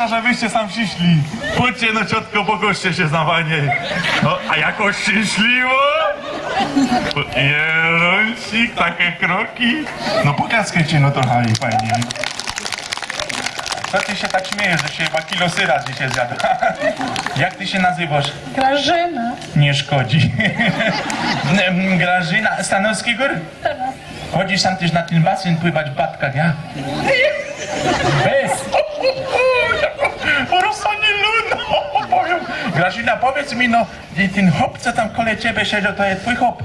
się cieszę, że wyście sam przyszli. Chodźcie no ciotko, pogoście się za wanie. No, a jakoś szczęśliwo? Jelącik, takie kroki. No pokazkajcie no trochę i fajnie. Co ty się tak śmiejesz, że się chyba kilo syra dzisiaj zjadł? Jak ty się nazywasz? Grażyna. Nie szkodzi. Grażyna Stanowski Gór? Chodzisz tam też na ten basen pływać w batkach, ja? Bez. Grażyna, powiedz mi, no, i ten hop, co tam kole ciebie siedział, to jest twój hop?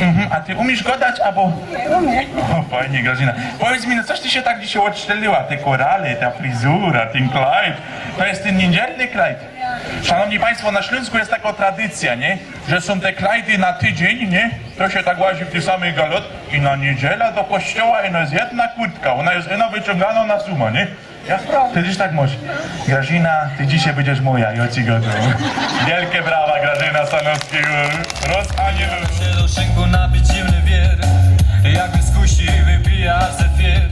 Mhm. A ty umiesz godać, albo... Umiem. O, fajnie, Grażyna. Powiedz mi, no coś ty się tak dzisiaj odszczeliła? Te korale, ta fryzura, ten Clyde. To jest ten niedzielny Clyde. Szanowni Państwo, na Śląsku jest taka tradycja, nie? Że są te klajdy na tydzień, nie? To się tak łazi w tych samych galot i na niedziela do kościoła ino jest jedna kurtka. Ona jest ino wyciągana na suma, nie? Ty też tak możesz. Grażyna, ty dzisiaj będziesz moja, ja ci gotuję. Wielkie brawa, Grażyna Stanowskiego. Rozanielu. się do szynku napić zimny wier Jakby skusi wypija zefier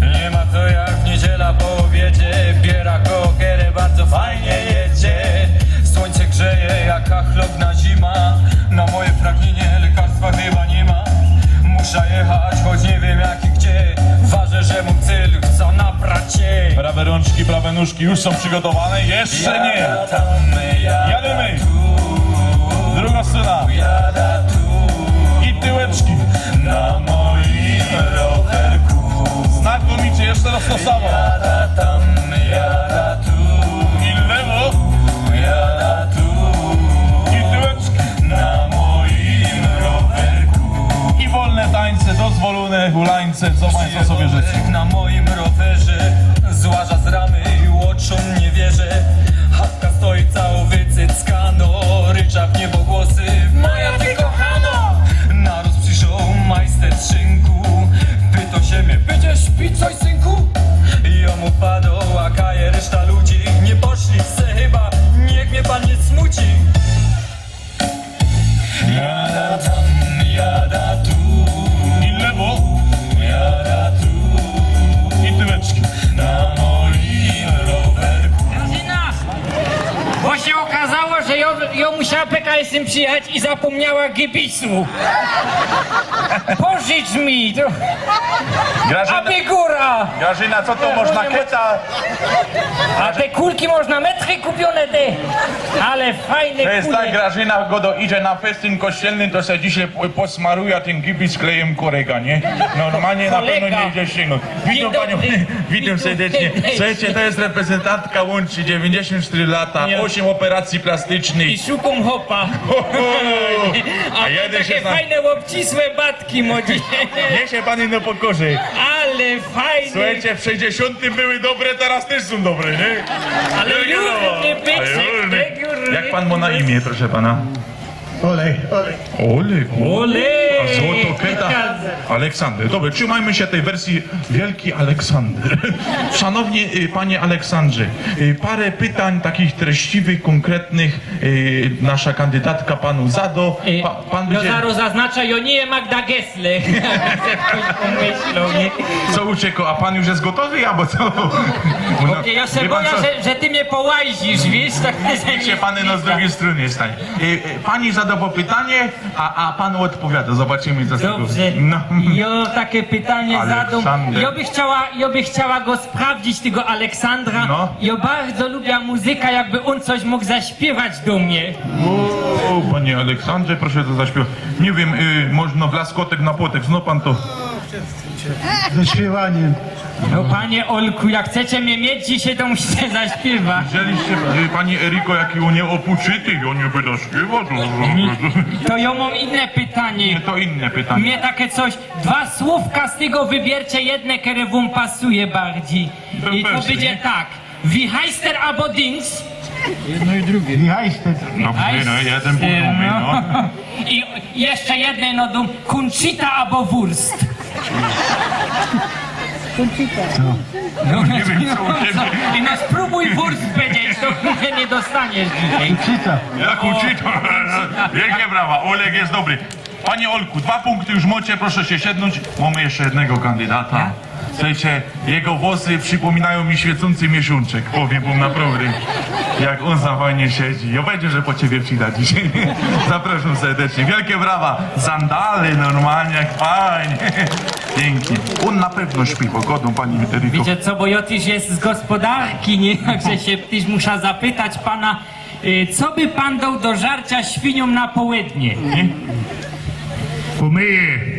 Nie ma to jak niedziela po obiedzie Biera kokerę, bardzo fajnie jedzie Słońce grzeje jak chlopna zima Na moje pragnienie lekarstwa chyba nie ma Muszę jechać, choć nie wiem jak i gdzie Ważę, że mój cel chcą nabrać się Prawe rączki, prawe nóżki już są przygotowane? Jeszcze nie. Tu, Druga strona. I tyłeczki. Na moim rowerku Znakomicie, jeszcze raz to samo. I lewo. jada tu I tyłeczki. Na moim rowerku I wolne tańce, dozwolone hulańce, co Państwo Bo się okazało, że ją, ją musiała PKS-em przyjechać i zapomniała gibisu. Pożycz mi, to, Grażyna, aby góra! Grażyna co to można keca? A te kulki można metry kupione te, ale fajne To jest kule. tak, Grażyna go do, idzie na festyn kościelny, to se dzisiaj po- posmaruje ten gibic klejem korega, nie? Normalnie na pewno Kolega. nie idzie sięgnąć. Witam Dzień panią, dobry. witam serdecznie. Słuchajcie, to jest reprezentantka łączy 94 lata, Nie. 8 operacji plastycznych. I szukum hopa. A A się takie zna... fajne łobcisłe batki modzi. Nie się pani no pokorzy. Ale fajne. Słuchajcie, w 60 były dobre, teraz też są dobre, nie? Ale jurny byczek, jurny. tak. Jak pan ma na imię, proszę pana? Olej, olej. Olej. Ole! A złotoketa Aleksander. Dobra, trzymajmy się tej wersji Wielki Aleksander. Szanowni y, panie Aleksandrze, y, parę pytań takich treściwych, konkretnych y, nasza kandydatka panu zado. Y, Pa, pan No będzie... zaraz zaznacza, ja nie Magda nie? Co uciekł, a pan już jest gotowy, albo co? No, ja się boję, że, że ty mnie połazisz, wiesz? Tak Niech się pany no z drugiej strony stanie. Y, Pani zadawał pytanie, a, a pan odpowiada. Zobaczymy co z tego. Dobrze, No. ja takie pytanie zadam. Ja by chciała, by chciała go sprawdzić, tego Aleksandra. No. Ja bardzo lubię muzykę, jakby on coś mógł zaśpiewać do mnie. O, panie Aleksandrze, proszę to zaśpiewać. Nie wiem, y, można w laskotek na płotek, zno pan to. Ze śpiewaniem. No panie Olku, jak chcecie mnie mieć dzisiaj, to musicie zaśpiewać. Wzięliście y, pani Eriko, jaki on nie opuczyty, i on nie będę śpiewał. To, To ja mam inne pytanie. to inne pytanie. Mnie takie coś, dwa słówka z tego wybiercie, jedne, które wam pasuje bardziej. To I to pewnie. będzie tak. Der albo Dings? Michajster. Dobrze, no jeden punkt mamy, no. I jeszcze jedne no dum, Conchita albo Wurst. Nie wiem, co u ciebie. I no spróbuj Wurst powiedzieć. to mnie nie dostaniesz dzisiaj. Cica. Jak uczy, to wielkie brawa, Oleg jest dobry. Panie Olku, dwa punkty już macie, proszę się siednąć. Mamy jeszcze jednego kandydata. Słuchajcie, jego włosy przypominają mi świecący miesiączek, powiem wam naprawdę. Jak on za fajnie siedzi. Ja będzie, że po ciebie przyda dzisiaj. Zapraszam serdecznie. Wielkie brawa. Sandale normalnie, jak fajnie. Pięknie. On na pewno śpi pogodą, pani Eryko. Wiecie co, bo też jest z gospodarki, nie? Także się też muszę zapytać pana, y, co by pan dał do żarcia świniom na południe? Pomyje.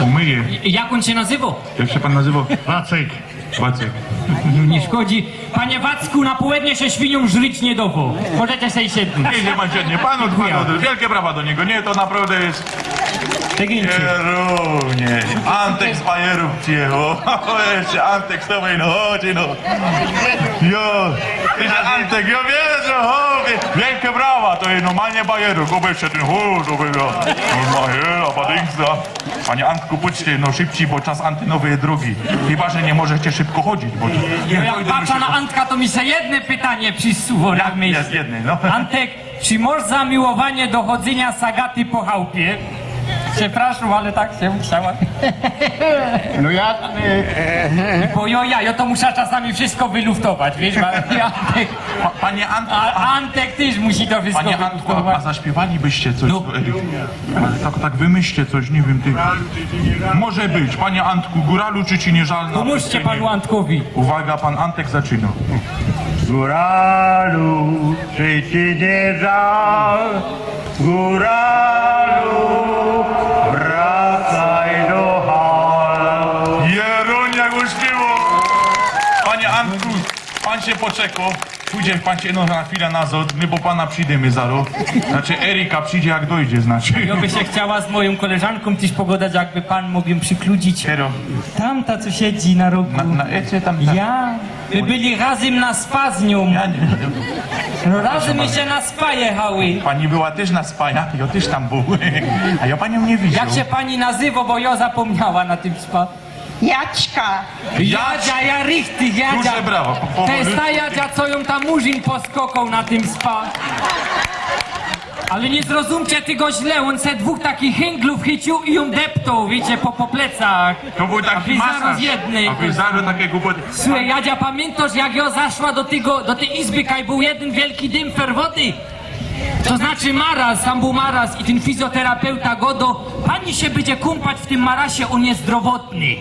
Umyje. Jak on się nazywał? Jak się pan nazywa? Wacek. Wacek. Nie szkodzi. Panie Wacku, na południe się świniom żryć nie dało. Możecie sobie siednąć. Nie, nie ma nie. Pan od pana. Wielkie brawa do niego. Nie, to naprawdę jest Tegincie. kierunie. Antek z Bajerów przyjechał. O, jeszcze Antek z tobой, no chodź, no. Jo, że Antek, ja wierzę, chłopie. Wielkie brawa, to jest normalnie Bajerów. Oby jeszcze ten chód, go. Normalnie, a padynksa. Panie Antku, pójdźcie, no szybciej, bo czas antynowy jest drugi. Chyba, że nie możecie szybko chodzić, bo... Jak patrzę na Antka, to mi się jedno pytanie przysuwa na myśl. Jest jedny, no. Antek, czy masz zamiłowanie do chodzenia sagaty po chałupie? Przepraszam, ale tak się musiała. No ja... Bo jo, ja, ja to muszę czasami wszystko wyluftować, wiesz? a- Antek, Pa, panie Antku, a Antek też musi to wszystko Panie Antku, a, a wyluftować. zaśpiewalibyście coś? No. Ale tak, tak wymyślcie coś, nie wiem, ty. Może być, panie Antku, góralu czy ci nie żal? na Pomóżcie panu Antkowi. Uwaga, pan Antek zaczyna. Góralu, czy ci nie żal? Góralu, poczekał. Pójdzie pan się no, na chwilę nazad, my po pana przyjdziemy za rok. Znaczy Erika przyjdzie jak dojdzie, znaczy. Ja by się chciała z moją koleżanką też pogadać, jakby pan mógł ją przykludzić. Kiero, Tamta, co siedzi na rogu. na, na ecie tam... Ja? My byli razem na spa z nią. Ja nie, No razem my się na spa jechały. pani była też na spajach, ja też tam był. A ja panią nie widział. Jak się pani nazywa, bo ja zapomniała na tym spa. Jaćka. Jadzia, ja richtig, Jadzia. Duże brawo. To jest ta. Jadzia, co ją tam murzyn poskokał na tym spa. Ale nie zrozumcie tego źle, on se dwóch takich hęglów chycił i ją deptał, wiecie, po, po plecach. To był A taki wy masaż. zaraz jednej. A wy zaraz takie głupoty. Słuchaj, Jadzia, pamiętasz jak ja zaszła do tego, do tej izby, kaj był jeden wielki dymfer wody? To znaczy maraz, tam był maraz i ten fizjoterapeuta Godo, pani się będzie kąpać w tym marasie, on jest zdrowotny.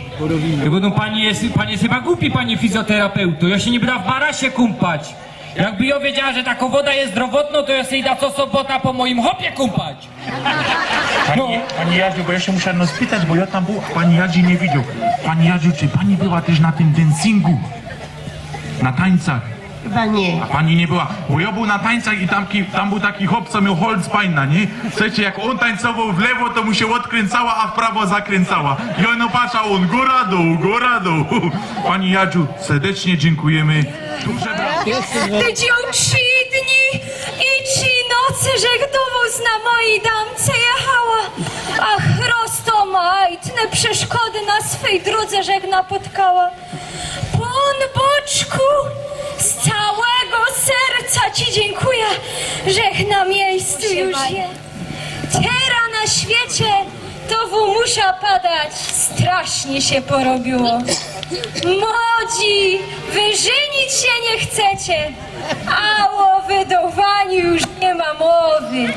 Bo no pani jest, pani jest chyba głupi, pani fizjoterapeuto, ja się nie będę w marasie kąpać. Jakby ja wiedziała, że taka woda jest zdrowotna, to ja sobie da co sobota po moim hopie kąpać. Pani, pani Jadziu, bo ja się muszę no spytać, bo ja tam był, a pani Jadzi nie widział. Pani Jadziu, czy pani była też na tym dancingu? Na tańcach? Chyba nie. A pani nie była, bo ja był na tańcach i tam, ki- tam był taki chłop, co miał Holzbeina, nie? Słuchajcie, jak on tańcował w lewo, to mu się odkręcała, a w prawo zakręcała. I on patrzył, a on góra dół, góra dół. Pani Jadziu, serdecznie dziękujemy. Duże brawo. Ty trzy dni i trzy nocy, żech dowóz na mojej damce jechała. Ach, roztomajtne przeszkody na swej drodze, żech napotkała. Pon Boczku, z całego serca ci dziękuję, żech na miejscu już je. Teraz na świecie to wumusia padać, strasznie się porobiło. Młodzi, wyżynić się nie chcecie, a o wydowaniu już nie ma mowy.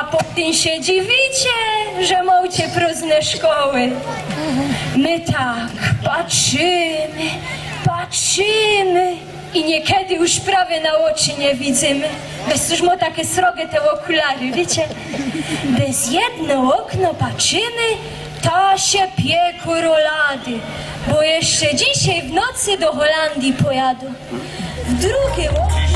A potem się dziwicie, że małcie próżne szkoły. My tak patrzymy, patrzymy i niekiedy już prawie na oczy nie widzimy. Bez już ma takie srogie te okulary, wiecie? Bez jedno okno patrzymy, ta się pieku rolady, bo jeszcze dzisiaj w nocy do Holandii pojadą. W drugie okno...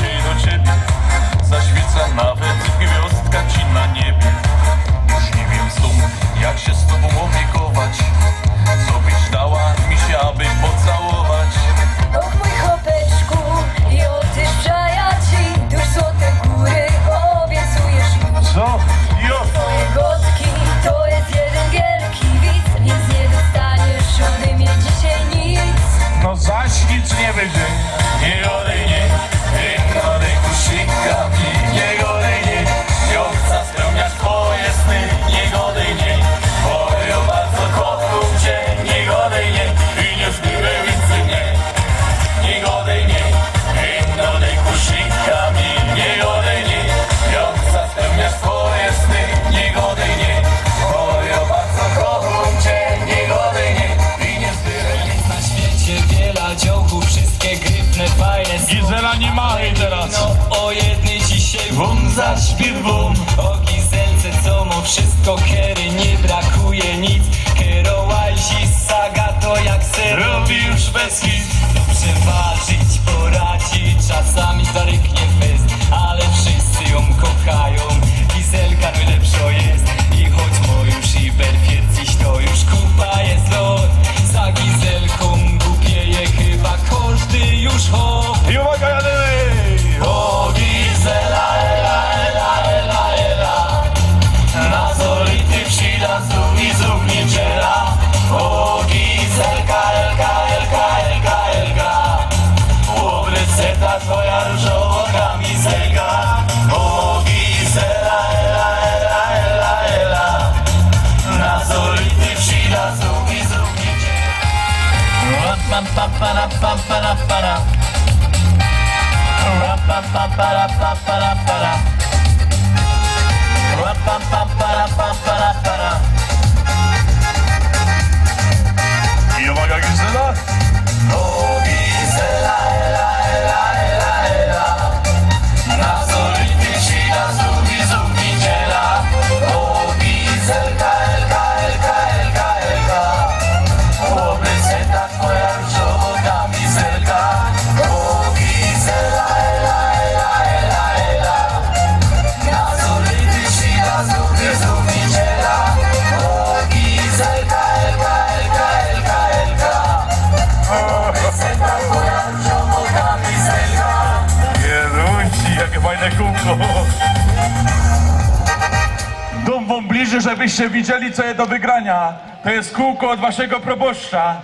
mu wszystko ba da ba da ba da ba da ba da żebyście widzieli, co jest do wygrania. To jest kółko od waszego proboszcza.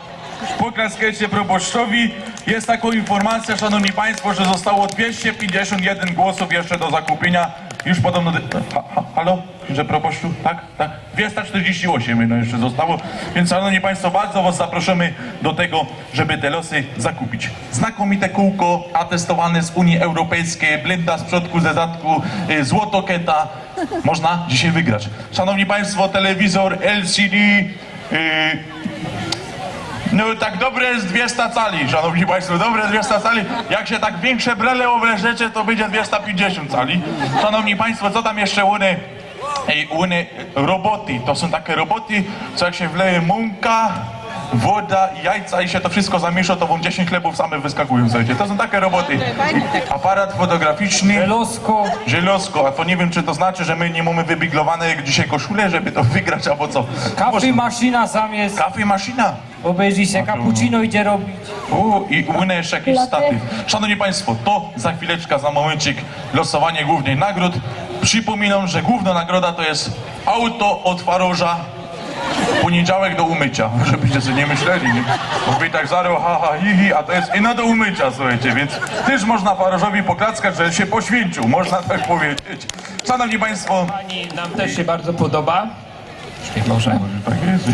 Poklaskajcie proboszczowi. Jest taką informacja, szanowni państwo, że zostało 251 głosów jeszcze do zakupienia. Już podobno... Ha, ha, halo? Że proboszczu? Tak? Tak? 248 no jeszcze zostało. Więc szanowni państwo, bardzo was zapraszamy do tego, żeby te losy zakupić. Znakomite kółko atestowane z Unii Europejskiej, blinda z przodku, ze zadku, y, złotoketa. Można dzisiaj wygrać. Szanowni państwo, telewizor LCD... y, no tak dobre jest 200 cali, szanowni państwo, dobre 200 cali. Jak się tak większe brele obleżecie, to będzie 250 cali. Szanowni państwo, co tam jeszcze łuny? Ej, łuny roboty. To są takie roboty, co jak się wleje mąka, woda i jajca i się to wszystko zamiesza, to wam 10 chlebów same wyskakują, słuchajcie. To są takie roboty. Aparat fotograficzny. Losko. Żelazko, a to nie wiem, czy to znaczy, że my nie mamy wybiglowane jak dzisiaj koszule, żeby to wygrać, albo co. Kawy maszyna sam jest. Kafe maszyna. Obejrzyj się, cappuccino idzie robić. U, i łynę jeszcze jakiś statyw. Szanowni Państwo, to za chwileczkę, za momencik losowanie głównej nagród. Przypominam, że główna nagroda to jest auto od Faroża. Poniedziałek do umycia, żebyście sobie nie myśleli, nie? Bo wy tak zaro, ha, ha, hi, hi, a to jest ino do umycia, słuchajcie, więc też można Farożowi poklaskać, że się poświęcił, można tak powiedzieć. Szanowni Państwo, Pani nam też się bardzo podoba. Może. tak jest.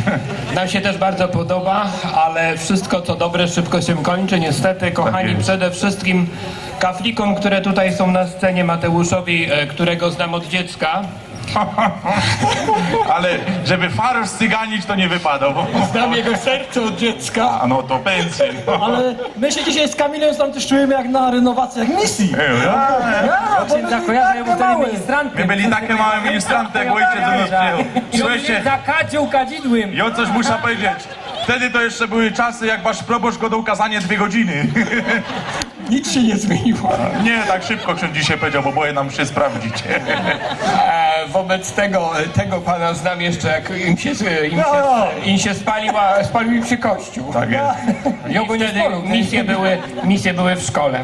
Nam się też bardzo podoba, ale wszystko co dobre szybko się kończy. Niestety, kochani, jest. przede wszystkim kaflikom, które tutaj są na scenie, Mateuszowi, e, którego znam od dziecka. Ale żeby Faroż cyganić, to nie wypada, bo... Znam jego serce od dziecka, A no to pensje. ale my się dzisiaj z Kamilem tam też czujemy jak na renowacjach misji. Ja, bo my Księdza byli takie małe. ministrantem. My byli takie małe ministranty, jak ojciec do nas przyjął. Słuchajcie, zakadził kadzidłem. ja coś muszę powiedzieć. Wtedy to jeszcze były czasy, jak wasz proboszcz go do ukazania dwie godziny. Nic się nie zmieniło. Nie, tak szybko ksiądz dzisiaj powiedział, bo boję nam się sprawdzić. E, wobec tego, tego pana znam jeszcze, jak im się, im się, im się spaliła, spalił im się kościół. Tak jest. I wtedy misje były, misje były w szkole.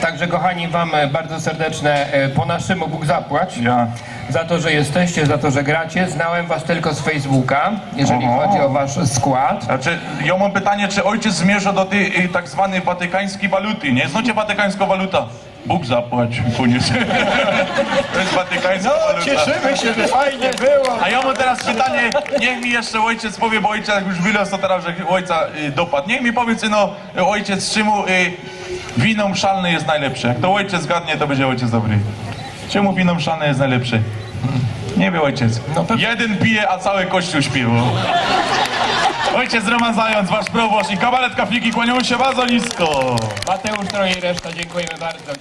Także kochani, wam bardzo serdeczne e, po naszemu Bóg zapłać. Ja. Za to, że jesteście, za to, że gracie. Znałem was tylko z Facebooka, jeżeli Oho. chodzi o wasz skład. Znaczy, ja mam pytanie, czy ojciec zmierza do tej y, tak zwanej watykańskiej waluty, nie? Znacie watykańską waluta? Bóg zapłać, koniec. To jest watykańska waluta. Cieszymy się, że fajnie było. A ja mam teraz pytanie, niech mi jeszcze ojciec powie, bo ojciec jak już wylos, to teraz, że ojca y, dopadł. Niech mi powiedz, no, ojciec, czemu y, wino mszalne jest najlepsze? Jak to ojciec zgadnie, to będzie ojciec dobry. Czemu wino mszalne jest najlepsze? Nie wie ojciec. Jeden pije, a cały kościół śpiewa. Ojciec Roman Zając, wasz proboszcz i kabaret kafliki kłaniają się bardzo nisko. Mateusz Troje i reszta, dziękujemy bardzo.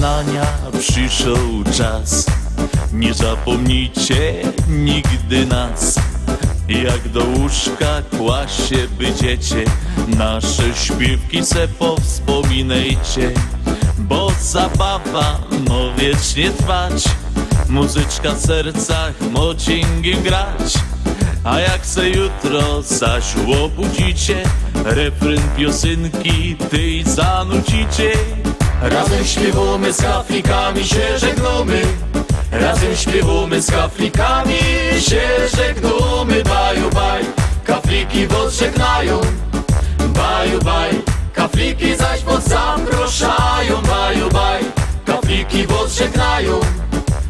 Pożegnania przyszedł czas. Nie zapomnijcie nigdy nas. Jak do łóżka kłasie będziecie, nasze śpiewki se powspominajcie. Bo zabawa mo wiecznie trwać, muzyczka w sercach mocingiem grać. A jak se jutro zaś obudzicie, refren piosenki tej zanucicie. Razem śpiewamy z kaflikami, się żegnamy. Razem śpiewamy z kaflikami, się żegnamy. Baju, baj, kafliki was żegnają. Baju, baj, kafliki zaś was zapraszają. Baju, baj, kafliki was żegnają.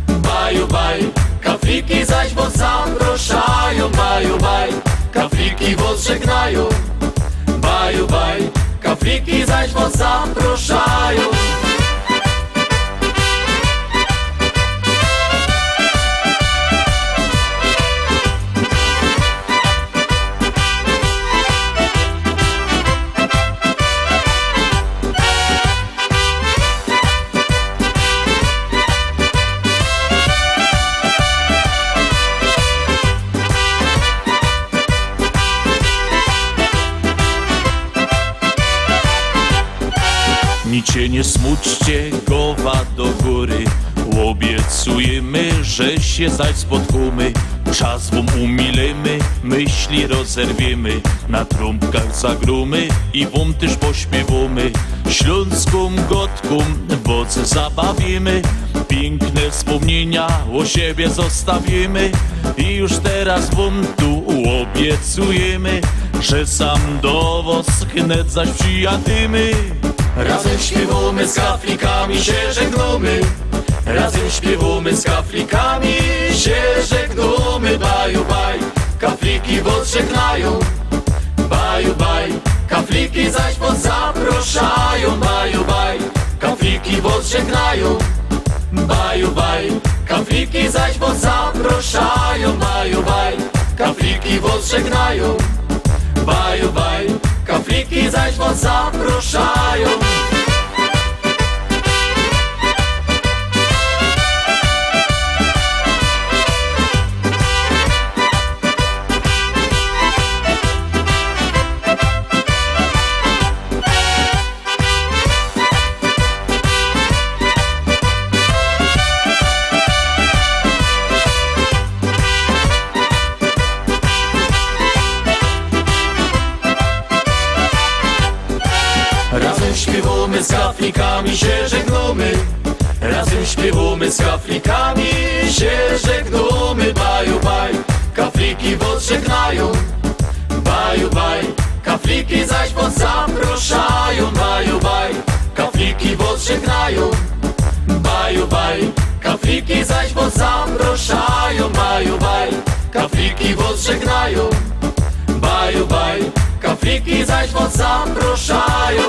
Baju, baj, kafliki zaś was zapraszają. Baju, baj, kafliki was żegnają. Baju, baj, kafliki zaś was zapraszają. Na trąbkach zagrumy i wam też pośpiewamy Śląską gotką wodze zabawimy Piękne wspomnienia o siebie zostawimy I już teraz wam tu obiecujemy Że sam do was chnet zaś przyjadymy Razem śpiewamy z kaflikami, się żegnamy. Razem śpiewamy z kaflikami, się żegnamy. Baju, baj, kafliki was żegnają. Baju, baj, kafliki zaś was zapraszają. Baju, baj, kafliki was żegnają. Baju, baj, kafliki zaś was zapraszają. Baju, baj, kafliki was żegnają. Baju, baj, kafliki zaś was zapraszają. Żegnają. Baju, baj, kafliki zaś was zapraszają. Baju, baj, kafliki was żegnają. Baju, baj, kafliki zaś was zapraszają.